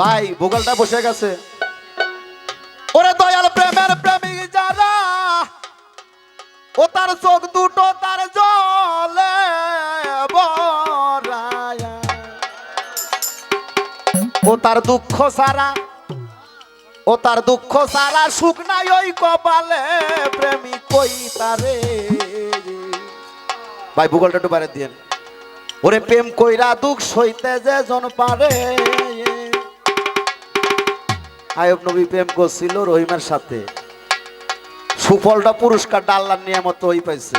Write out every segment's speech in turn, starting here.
ভাই, ভূগোলটা বসে গেছে। ওরে দয়াল প্রেমের প্রেমিক যারা, ও তার চোখ দুটো তার জলে ও তার দুঃখ সারা, ও তার দুঃখ সারা, সুখ নাই ওই কপালে, প্রেমিক কই তারে ভাই, ভূগোলটা একটু বাইরে দিয়ে ওরে প্রেম কইরা দুঃখ সইতে যে জন পারে আয়ব নবী প্রেম করছিল রহিমের সাথে। সুফলটা পুরস্কার ডাল্লার নিয়ামত ওই পাইছে।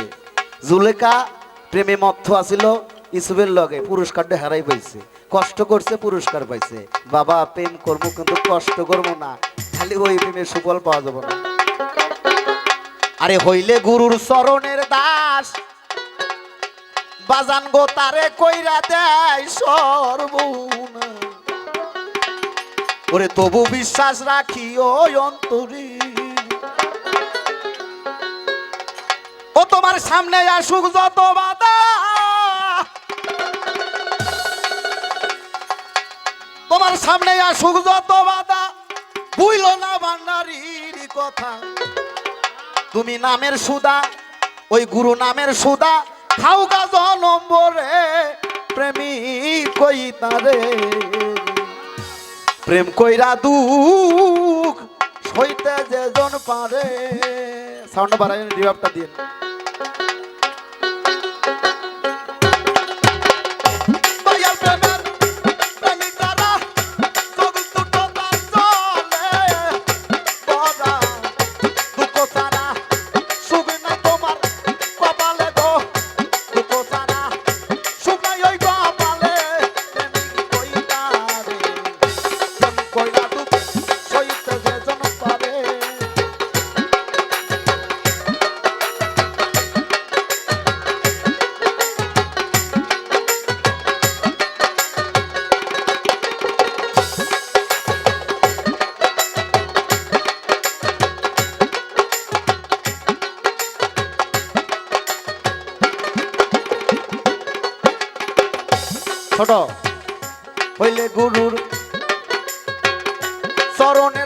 জুলেখা প্রেমে মত্থ আছিল ইসুবের লগে পুরস্কারটা হারাই পাইছে। কষ্ট করছে, পুরস্কার পাইছে। বাবা, প্রেম করব কিন্তু কষ্ট করব না। খালি ওই প্রেমের সুফল পাওয়া যাবে না। আরে হইলে গুরুর চরণের দাস। বাজান গো তারে কইরা দেয় সর্বনা ওরে তবু বিশ্বাস রাখি ওই অন্তরে। ও তোমার সামনে আসুক যত বাধা। তোমার সামনে আসুক যত বাধা। বুইল না ভান্ডারির কথা। তুমি নামের সুদা, ওই গুরু নামের সুদা। খাও গা নম্বরে প্রেমিক কই তারে প্রেম কইরা দুঃখ সইতে যে জন পারে। সাউন্ড বাড়াই রিভাবটা দিন ছোট। হইলে গুরুর চরণে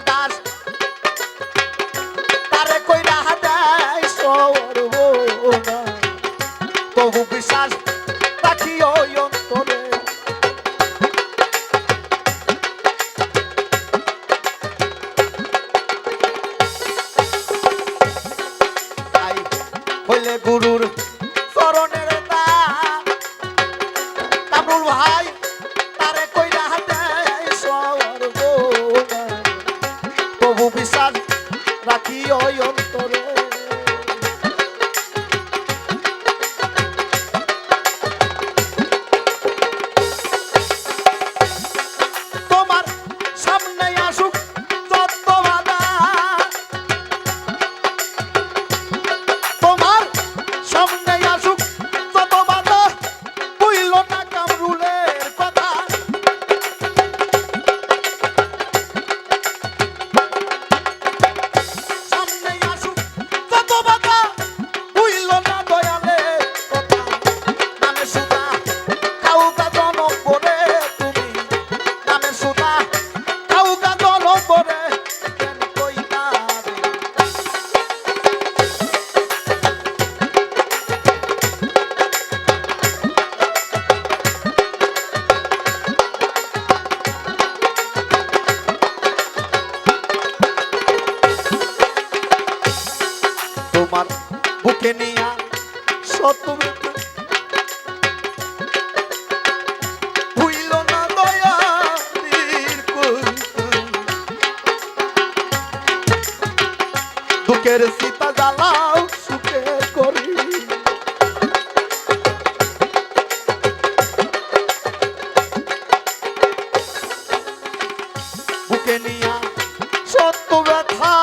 না দুঃখের সীতা জ্বালাও সুখে করি। বুকে নিয়া সত্য ব্যথা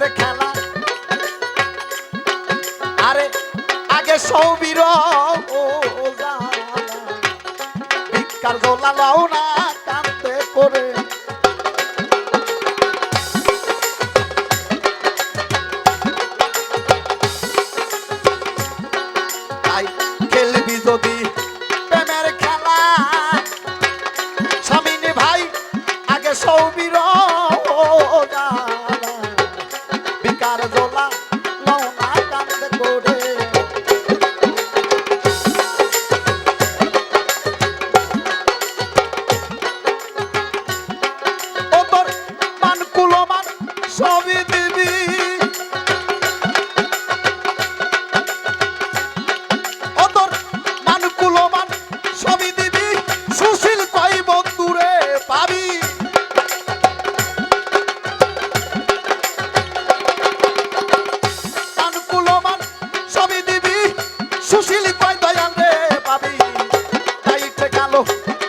প্রেমের খেলা আরে আগে সৌবির। ভিক্ষার জোলা লাও না কান্দে করে খেলবি যদি চলো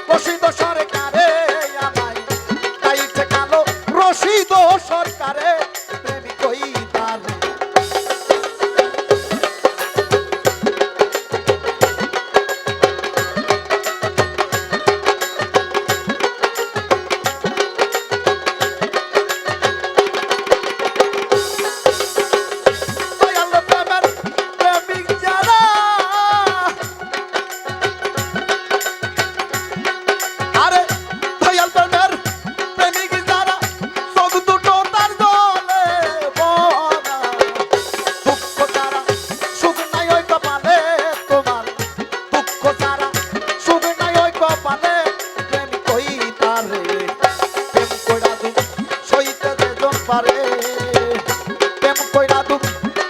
পারে। প্রেম কইরা দুঃখ,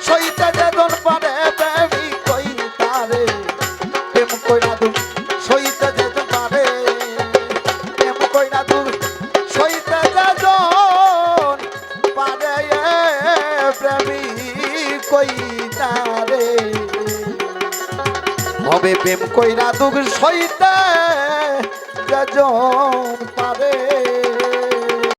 সইতে যেজন পারে প্রেমিক কই তারে। প্রেম কইরা দুঃখ, সইতে যেজন পারে। প্রেম কইরা দুঃখ, সইতে যেজন পারে প্রেমিক কই তারে। হবে প্রেম কইরা দুঃখ, সইতে যেজন